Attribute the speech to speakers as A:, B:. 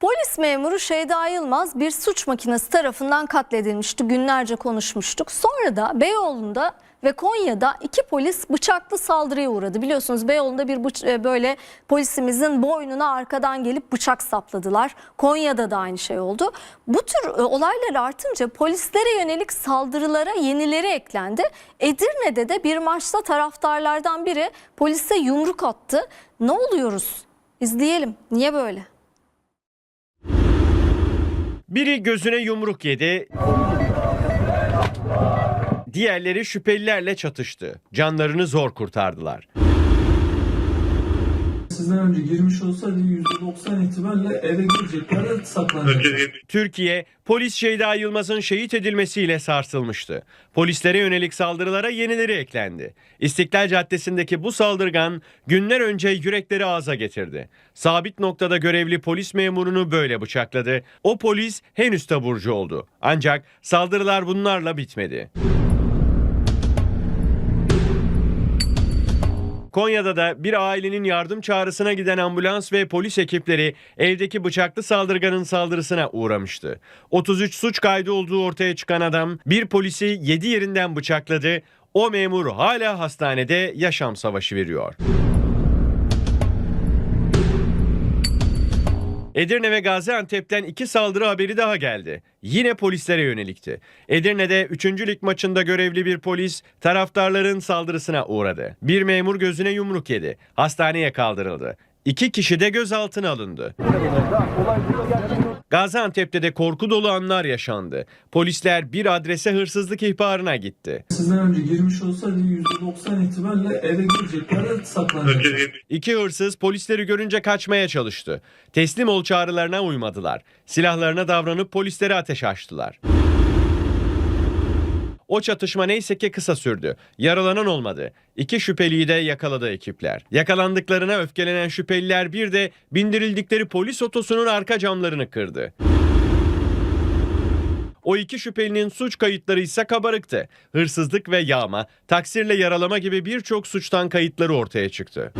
A: Polis memuru Şeyda Yılmaz bir suç makinesi tarafından katledilmişti. Günlerce konuşmuştuk. Sonra da Beyoğlu'nda ve Konya'da iki polis bıçaklı saldırıya uğradı. Biliyorsunuz Beyoğlu'nda bir e, böyle polisimizin boynuna arkadan gelip bıçak sapladılar. Konya'da da aynı şey oldu. Bu tür e, olaylar artınca polislere yönelik saldırılara yenileri eklendi. Edirne'de de bir maçta taraftarlardan biri polise yumruk attı. Ne oluyoruz? İzleyelim. Niye böyle?
B: Biri gözüne yumruk yedi. Diğerleri şüphelilerle çatıştı. Canlarını zor kurtardılar.
C: Sizden önce girmiş olsaydı %90 ihtimalle eve girecekler saklanacaklar.
B: Türkiye, polis Şeyda Yılmaz'ın şehit edilmesiyle sarsılmıştı. Polislere yönelik saldırılara yenileri eklendi. İstiklal Caddesi'ndeki bu saldırgan günler önce yürekleri ağza getirdi. Sabit noktada görevli polis memurunu böyle bıçakladı. O polis henüz taburcu oldu. Ancak saldırılar bunlarla bitmedi. Konya'da da bir ailenin yardım çağrısına giden ambulans ve polis ekipleri evdeki bıçaklı saldırganın saldırısına uğramıştı. 33 suç kaydı olduğu ortaya çıkan adam bir polisi 7 yerinden bıçakladı. O memur hala hastanede yaşam savaşı veriyor. Edirne ve Gaziantep'ten iki saldırı haberi daha geldi. Yine polislere yönelikti. Edirne'de 3. lig maçında görevli bir polis taraftarların saldırısına uğradı. Bir memur gözüne yumruk yedi. Hastaneye kaldırıldı. İki kişi de gözaltına alındı. Gaziantep'te de korku dolu anlar yaşandı. Polisler bir adrese hırsızlık ihbarına gitti.
C: Sizden önce girmiş olsaydı %90 ihtimalle eve girecekler ve saklanacaklar.
B: İki hırsız polisleri görünce kaçmaya çalıştı. Teslim ol çağrılarına uymadılar. Silahlarına davranıp polislere ateş açtılar. O çatışma neyse ki kısa sürdü. Yaralanan olmadı. İki şüpheliyi de yakaladı ekipler. Yakalandıklarına öfkelenen şüpheliler bir de bindirildikleri polis otosunun arka camlarını kırdı. O iki şüphelinin suç kayıtları ise kabarıktı. Hırsızlık ve yağma, taksirle yaralama gibi birçok suçtan kayıtları ortaya çıktı.